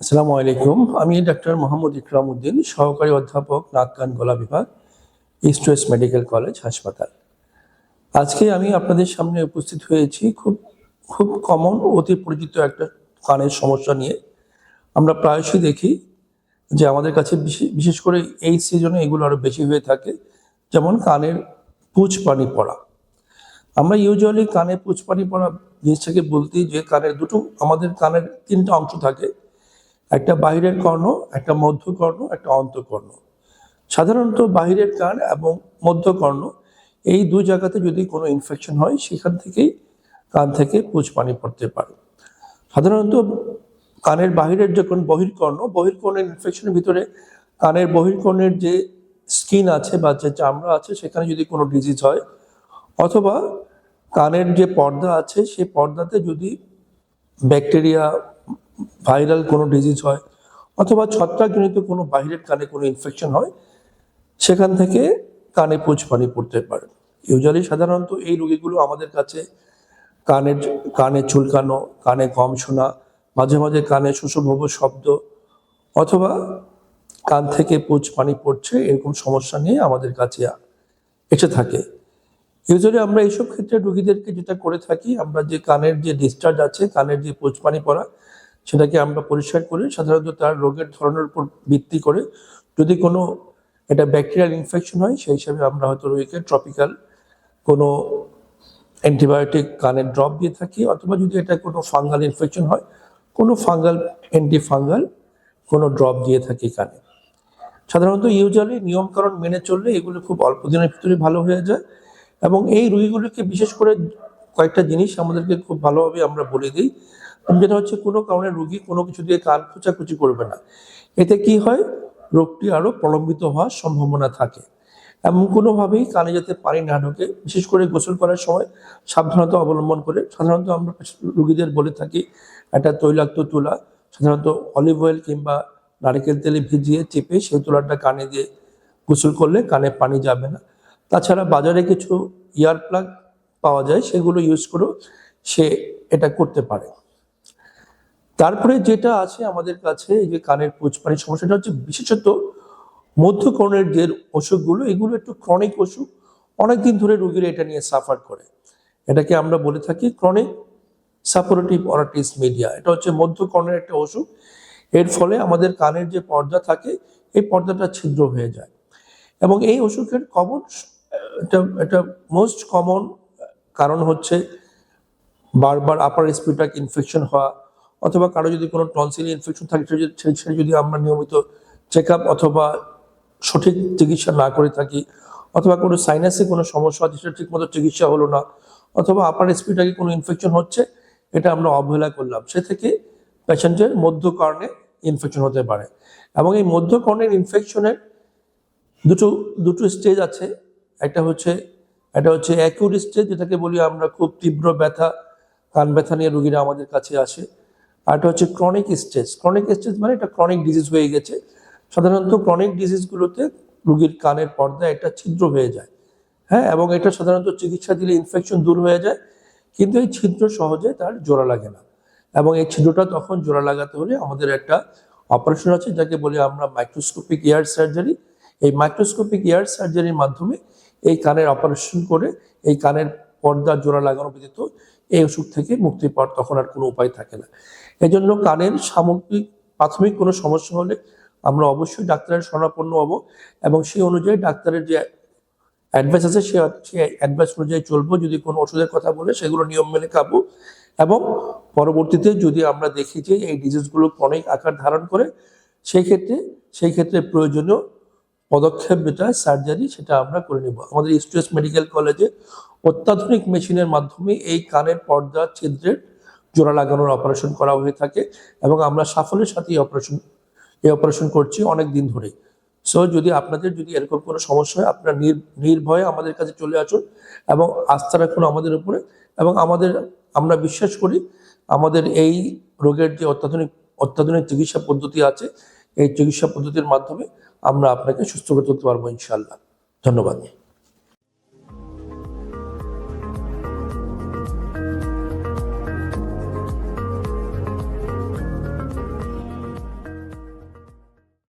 আসসালামু আলাইকুম। আমি ডাক্তার মোহাম্মদ ইকরাম উদ্দিন, সহকারী অধ্যাপক, নাক কান গলা বিভাগ ইস্ট ওয়েস্ট মেডিকেল কলেজ হাসপাতাল। আজকে আমি আপনাদের সামনে উপস্থিত হয়েছি খুব খুব কমন অতি পরিচিত একটা কানের সমস্যা নিয়ে। আমরা প্রায়শই দেখি যে আমাদের কাছে বিশে- বিশেষ করে এই সিজনে এগুলো আরও বেশি হয়ে থাকে, যেমন কানের পুঁজ পানি পড়া। আমরা ইউজুয়ালি কানে পুঁজ পানি পড়া জিনিসটাকে বলতে যে কানের দুটো, আমাদের কানের তিনটা অংশ থাকে। একটা বাহিরের কর্ণ, একটা মধ্যকর্ণ একটা অন্তকর্ণ সাধারণত বাহিরের কান এবং মধ্যকর্ণ এই দু জায়গাতে যদি কোনো ইনফেকশন হয়, সেখান থেকেই কান থেকে পুঁজ পানি পড়তে পারে। সাধারণত কানের বাহিরের যখন বহির্কর্ণ, বহির্কর্ণের ইনফেকশনের ভিতরে কানের বহির্কর্ণের যে স্কিন আছে বা যে চামড়া আছে, সেখানে যদি কোনো ডিজিজ হয়, অথবা কানের যে পর্দা আছে সেই পর্দাতে যদি ব্যাকটেরিয়া ভাইরাল কোনো ডিজিজ হয় অথবা ছত্রাকজনিত কোনো বাইরের কানে কোনো ইনফেকশন হয়, সেখান থেকে কানে পুঁজ পানি পড়তে পারে। ইউজুয়ালি সাধারণত এই রোগীগুলো আমাদের কাছে কানের কানে চুলকানো, কানে গম শোনা, মাঝে মাঝে কানে সুষুভব শব্দ অথবা কান থেকে পুঁজ পানি পড়ছে, এরকম সমস্যা নিয়ে আমাদের কাছে এসে থাকে। ইউজুয়ালি আমরা এইসব ক্ষেত্রে রোগীদেরকে যেটা করে থাকি, আমরা যে কানের যে ডিসচার্জ আছে, কানের যে পুঁজ পানি পড়া সেটাকে আমরা পরিষ্কার করি। সাধারণত তার রোগের ধরনের উপর ভিত্তি করে যদি কোনো এটা ব্যাকটেরিয়াল ইনফেকশন হয়, সেই হিসাবে আমরা হয়তো রোগীকে ট্রপিক্যাল কোনো অ্যান্টিবায়োটিক কানের ড্রপ দিয়ে থাকি, অথবা যদি এটা কোনো ফাঙ্গাল ইনফেকশন হয়, কোনো ফাঙ্গাল অ্যান্টি ফাঙ্গাল কোনো ড্রপ দিয়ে থাকি কানে সাধারণত ইউজুয়ালি নিয়মকানুন মেনে চললে এগুলো খুব অল্প দিনের ভিতরে ভালো হয়ে যায় এবং এই রোগীগুলোকে বিশেষ করে কয়েকটা জিনিস আমাদেরকে খুব ভালোভাবে আমরা বলে দিই। যেটা হচ্ছে কোনো কারণে রোগী কোনো কিছু দিয়ে কান খোঁচাখুচি করবে না। এতে কি হয়? রোগটি আরও প্রলম্বিত হওয়ার সম্ভাবনা থাকে। এমন কোনোভাবেই কানে যাতে পানি না ঢোকে, বিশেষ করে গোসল করার সময় সাবধানতা অবলম্বন করে, সাধারণত আমরা রুগীদের বলে থাকি, একটা তৈলাক্ত তুলা, সাধারণত অলিভ অয়েল কিংবা নারকেল তেলে ভিজিয়ে চেপে সেই তুলাটা কানে দিয়ে গোসল করলে কানে পানি যাবে না। তাছাড়া বাজারে কিছু ইয়ার প্লাগ পাওয়া যায়, সেগুলো ইউজ করেও সে এটা করতে পারে। তারপরে যেটা আছে আমাদের কাছে, এই যে কানের পুচপানির সমস্যাটা হচ্ছে বিশেষত মধ্যকর্ণের যে অসুখগুলো, এগুলো একটু ক্রনিক অসুখ। অনেকদিন ধরে রুগীরা এটা নিয়ে সাফার করে। এটাকে আমরা বলে থাকি ক্রনিক সাপোরেটিভ অরাটিস মিডিয়া এটা হচ্ছে মধ্যকর্ণের একটা অসুখ। এর ফলে আমাদের কানের যে পর্দা থাকে, এই পর্দাটা ছিদ্র হয়ে যায়। এবং এই অসুখের কমন এটা এটা মোস্ট কমন কারণ হচ্ছে বারবার আপার রেসপিটাক ইনফেকশন হওয়া অথবা কারও যদি কোনো টনসিল ইনফেকশন থাকে, সেটা যদি- আমরা নিয়মিত চেক আপ অথবা সঠিক চিকিৎসা না করে থাকি, অথবা কোনো সাইনাসে কোনো সমস্যা হচ্ছে সেটা ঠিকমতো চিকিৎসা হলো না, অথবা আপার রেসপিটাকে কোনো ইনফেকশন হচ্ছে, এটা আমরা অবহেলা করলাম। সে থেকে পেশেন্টের মধ্যকর্ণে ইনফেকশন হতে পারে। এবং এই মধ্যকর্ণের ইনফেকশনের দুটো দুটো স্টেজ আছে। একটা হচ্ছে একটা হচ্ছে অ্যাকিউট স্টেজ যেটাকে বলি আমরা খুব তীব্র ব্যথা, কান ব্যথা নিয়ে রোগীরা আমাদের কাছে আসে। আর একটা হচ্ছে ক্রনিক স্টেজ ক্রনিক স্টেজ মানে এটা ক্রনিক ডিজিজ হয়ে গেছে। সাধারণত ক্রনিক ডিজিজগুলোতে রুগীর কানের পর্দা একটা ছিদ্র হয়ে যায়। হ্যাঁ এবং এটা সাধারণত চিকিৎসা দিলে ইনফেকশন দূর হয়ে যায়, কিন্তু এই ছিদ্র সহজে তার জোড়া লাগে না। এবং এই ছিদ্রটা তখন জোড়া লাগাতে হলে আমাদের একটা অপারেশন আছে, যাকে বলি আমরা মাইক্রোস্কোপিক ইয়ার সার্জারি এই মাইক্রোস্কোপিক ইয়ার সার্জারির মাধ্যমে এই কানের অপারেশন করে এই কানের পর্দা জোড়া লাগানো ব্যতীত এই অসুখ থেকে মুক্তি পাওয়ার তখন আর কোনো উপায় থাকে না। এই জন্য কানের সামগ্রিক প্রাথমিক কোনো সমস্যা হলে আমরা অবশ্যই ডাক্তারের শরণাপন্ন হব এবং সেই অনুযায়ী ডাক্তারের যে অ্যাডভাইস আছে সে সে অ্যাডভাইস অনুযায়ী চলবো। যদি কোনো ওষুধের কথা বলে সেগুলো নিয়ম মেনে খাব এবং পরবর্তীতে যদি আমরা দেখি যে এই ডিজিজগুলো অনেক আকার ধারণ করে, সেই ক্ষেত্রে সেই ক্ষেত্রে প্রয়োজনীয় পদক্ষেপ যেটা সার্জারি সেটা আমরা করে নেব। আমাদের ইস্টুয়েস মেডিকেল কলেজে অত্যাধুনিক মেশিনের মাধ্যমে এই কানের পর্দা ছিদ্রের জোড়া লাগানোর অপারেশন করা হয়ে থাকে এবং আমরা সাফল্যের সাথে এই অপারেশন এই অপারেশন করছি অনেক দিন ধরে। সো যদি আপনাদের যদি এরকম কোনো সমস্যা হয়, আপনারা নির, নির্ভয়ে আমাদের কাছে চলে আসুন এবং আস্থা রাখুন আমাদের উপরে এবং আমাদের, আমরা বিশ্বাস করি আমাদের এই রোগের যে অত্যাধুনিক অত্যাধুনিক চিকিৎসা পদ্ধতি আছে, এই চিকিৎসা পদ্ধতির মাধ্যমে আমরা আপনাকে সুস্থ করে তুলতে পারব ইনশাল্লাহ ধন্যবাদ।